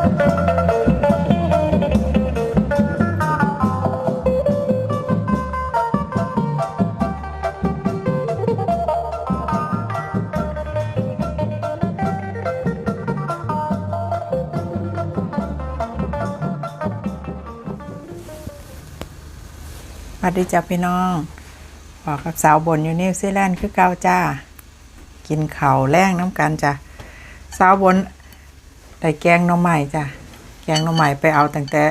สวัสดีจ้าพี่น้องบอกกับสาวบนอยู่นิวซีแลนด์คือเกาจ้า กินเข้าวแรงน้ำกันจ้ะสาวบน ได้แกงหน่อไม้จ้ะ แกงหน่อไม้ไปเอาตั้งแต่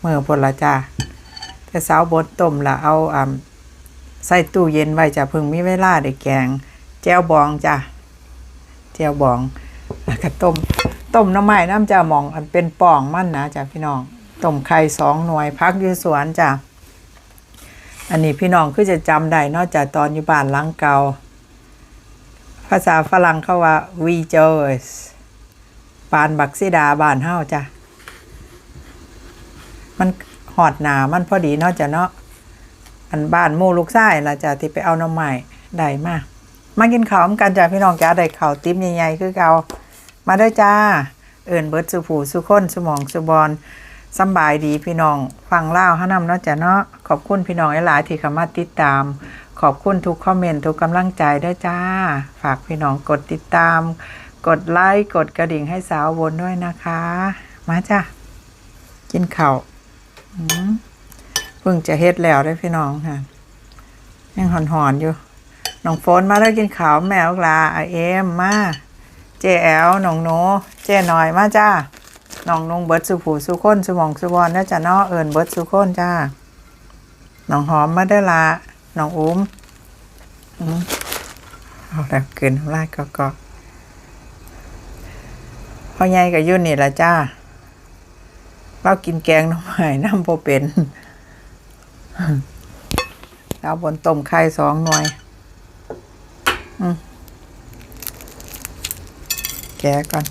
เมื่อบนละจ้าแต่สาวบนต้มละเอาอ่าใส่ตู้เย็นไว้จ้ะเพิ่งมีเวลาได้แกงแจ่วบองจ้ะแจ่วบองแล้วก็ต้มต้มน่อไม้น้ำจ้ามองอันเป็นป่องมั่นนะจ้ะพี่น้องต้มไข่สองหน่วยพักอยู่สวนจ้ะอันนี้พี่น้องคือจะจำได้นอกจากตอนอยู่บ้านหลังเก่าภาษาฝรั่งเขาว่า we j o y c e ปานบักซิดาบานเฮาจ้ะ มันหอดหนามันพอดีเนอกจากเนาะ อันบ้านหมู่ลูกชายล่ะจ้ะที่ไปเอาน้ำใหม่ได้มามากินข้าวกันจ้ะพี่น้องจ้ะได้ข้าวติ๊บใหญ่ๆคือเกามาได้อจ้า เอิญเบิดสุผูสุคนสุมองสุบอลสบายดีพี่น้องฟังเล่าห้านำเนาะจ้ะเนาะขอบคุณพี่น้องหลายที่เข้ามาติดตาม ขอบคุณทุกคอมเมนต์ทุกกำลังใจด้วยจ้า ฝากพี่น้องกดติดตาม กดไลค์กดกระดิ่งให้สาววนด้วยนะคะ มาจ้ะ กินข้าวเพิ่งจะเฮ็ดแล้วได้พี่น้องค่ะ ยังหอนๆออยู่น้องโฟนมาแล้วกินข้าวแมวกลาอเอ็มมาเจแอลน้องโนเจหน่อยมาจ้าน้องนงเบิร์ดสุผูสุคนสมองสุบอนนะจ้ะนาะเอิญเบิร์ดสุคนจ้าน้องหอมมาได้ละน้องอุ้มอืมเอาแล้วเกินน้ำลายก็ก็ พ่อใหญ่กับยุ่นนี่ละจ้าเรากินแกงน้ำหม่น้ำโปเป็นแล้วบนต้มไข่สองหน่วยแกะก่อน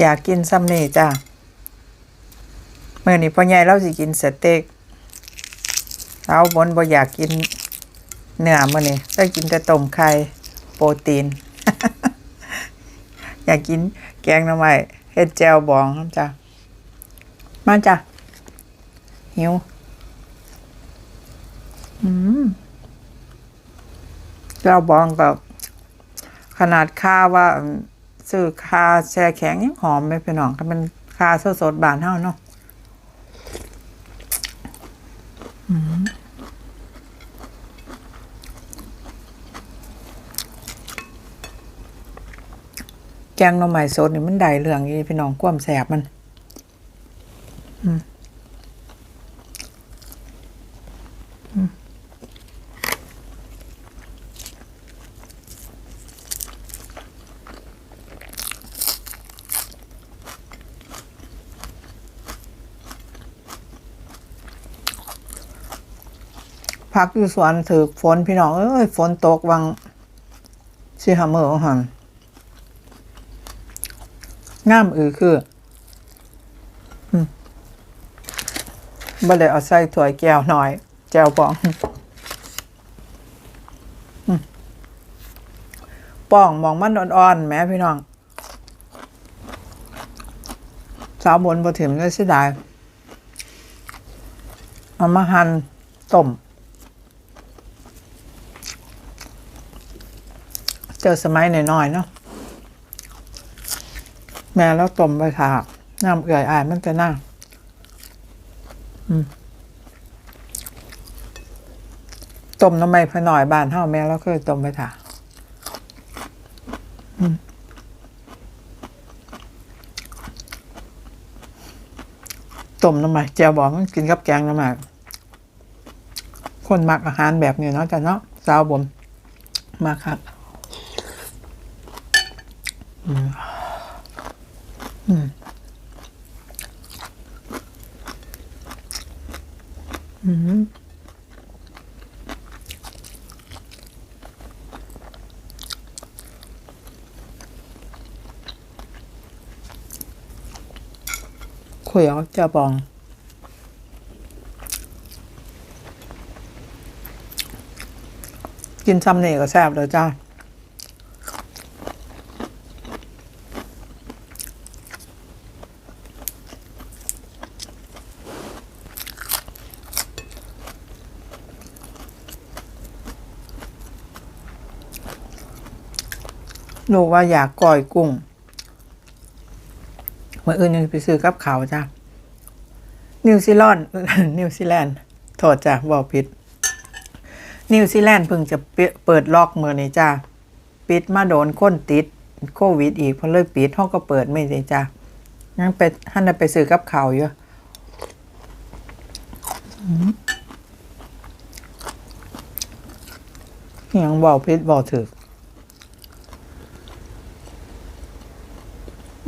อยากกินซัมนี่จ้าเมื่อนี้พ่อใหญ่เราสิกินสเต็กเราบนบ่อยากกินเนื้อมื่อนี้ได้กินแต่ต้มไข่โปรตีน อยากกินแกงหน่อไม้เฮ็ดแจวบองครับจ้ามาจ้ะหิวอืมแจวบองกับขนาดค่าว่าซื้อคาแช่แข็งยังหอมไหมพี่น้องก็มันคาสดสดบานเท่าเนาะอืม แกงหน่อไม้สดนี่มันได้เรื่องอยู่พี่น้องความแสบมันอืมอืมพักอยู่สวนถือฝนพี่น้อง เอ้ย ฝนตกวังสิหามือหันามอือคือบ่ได้เอาใส่ถ้วยแก้วหน่อยแก้วบองป้องมองมันอ่อนๆแม่พี่น้อง สาวบนบ่ถึงเลยเสิดายเอามาหั่นต้มเจอสมัยหน่อยๆเนาะ แม่แล้วต้มไปถากน้ำเอื่อยอายมันจะน่าต้มน้ำไม่พอหน่อยบานเท่าแม่แล้วเคยต้มไปถากต้มน้ำไม่แจวบอกมันกินกับแกงน้ำไม่คนมักอาหารแบบนี้เนาะจ้ะเนาะสาวบนมาครับ อื อืมคุยอาจะบอง กินซ้ำเนี่ยก็แซ่บเลยจ้า ลูกว่าอยากก่อยกุ้งเมื่ออื่นยังไปซื้อกับเขาจ้ะนิวซีแลนด์นิวซีแลนด์โทษจ้ะบอกผิด นิวซีแลนด์เพิ่งจะเปิดล็อกเมื่อนี้จ้าปิดมาโดนค้นติดโควิดอีกเพราะเลยปิดห้องก็เปิดไม่ได้จ้างั้นไปท่านน่ะไปซื้อกับเขาอยู่อืมยังบอกพิษบอกถึก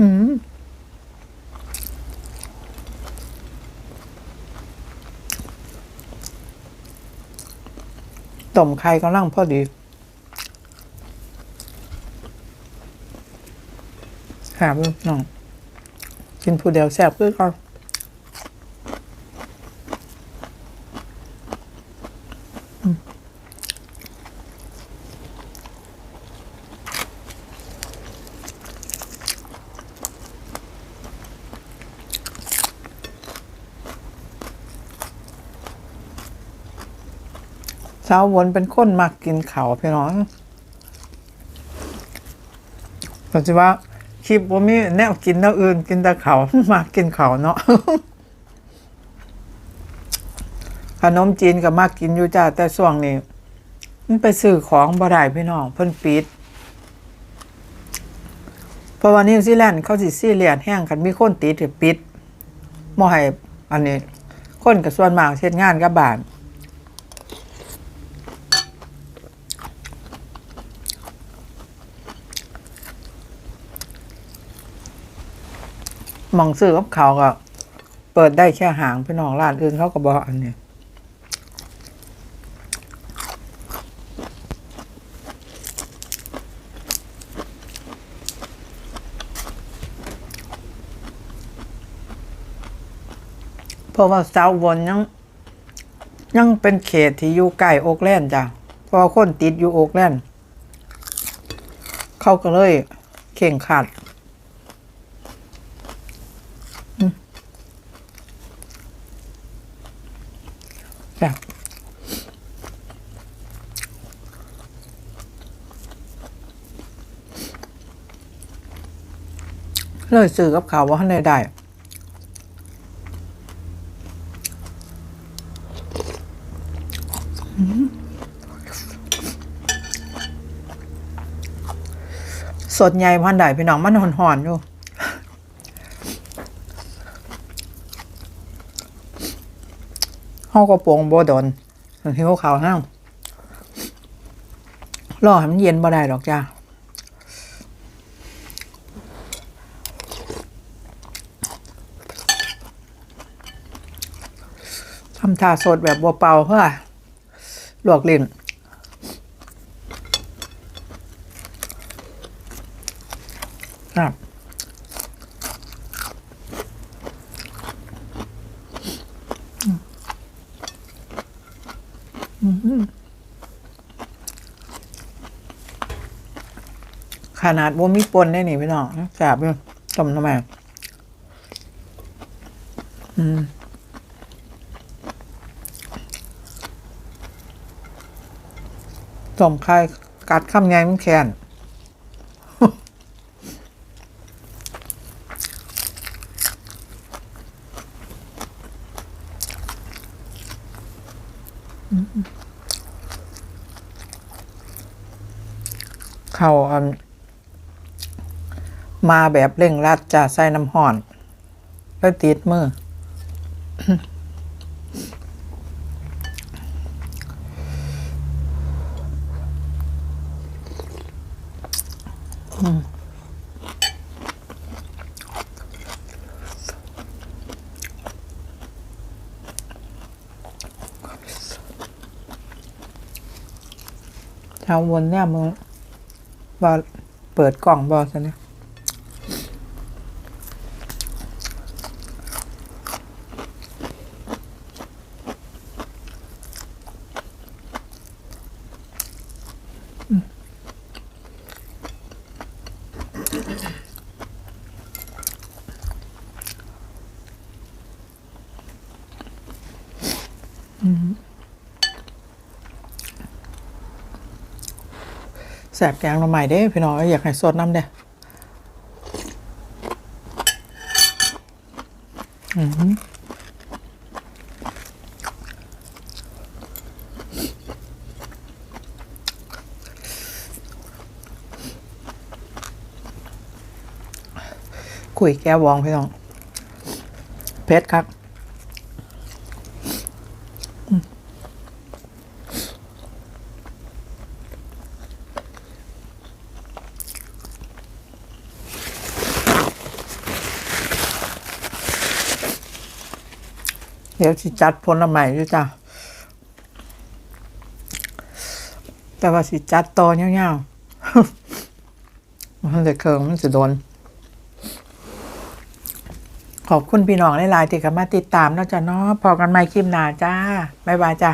อืมต้ มไข่กำลังพอดี หาบน้อง กินผู้เดียวแซ่บคือเขา เช้าวนเป็นคนมักกินเขาพี่น้องปัจจุบันคลิปว่ามีแนวกินแนวอื่นกินแต่เขามากินเขาเนาะขนมจีนก็มากกินอยู่จ้าแต่ช่วงนี้มันไปซื้อของบ่ได้พี่น้องเพิ่นปิดเพราะว่านิวซีแลนด์เขาสิซีเรียสแห้งคันมีคนติดก็ปิดบ่ให้อันนี้ คนก็ส่วนมากเฮ็ดงานกับบ้าน มองซื้อกับเขาก็ เปิดได้แค่หางพี่น้องร้านอื่นเขาก็บอกอันนี้เพราะว่าเซาวนยังยังเป็นเขตที่อยู่ใกล้โอกแลนด์จ้ะพราะว่าคนติดอยู่โอกแลนด์เขาก็เลยเข่งขัด จ้ะเลยซื้อกับเขาว่าให้ได้ได้สดใหญ่พันใดพี่น้องมันหอนๆอยู่ ห้องกระโปงโบโดนหิวขาวห้างรอให้มันเย็นบ่ได้ดอกจ้าทำทาสดแบบบัวเป่าเพื่อลวกลิ้นครับ ขนาดว่ามีปนได้หนิพี่น้องแสบอยู่ต้มทำไมอืมต้มไข่กัดข้ามไงมันแค้น เขาอันมาแบบเร่งรัดจะใส่น้ำห่อนแล้วติดมือชาววนเนี่ยมึง บอเปิดกล่องบอซะเนี่ย แสบแกงหน่อไม้เด้พี่น้องอยากให้สดน้ำเด้อืมคุยแก้ววองพี่น้องเพชรครับ เดี๋ยวสิจัดผลใหม่ด้วยจ้ะแต่ว่าสิจัดตอเงี้ยวๆมันจะเคิงมันจะโดน ขอบคุณพี่น้องหลายๆที่เข้ามาติดตามนาะจ้ะเนาะพอกันใหม่คลิปหน้าจ้า บ๊ายบายจ้า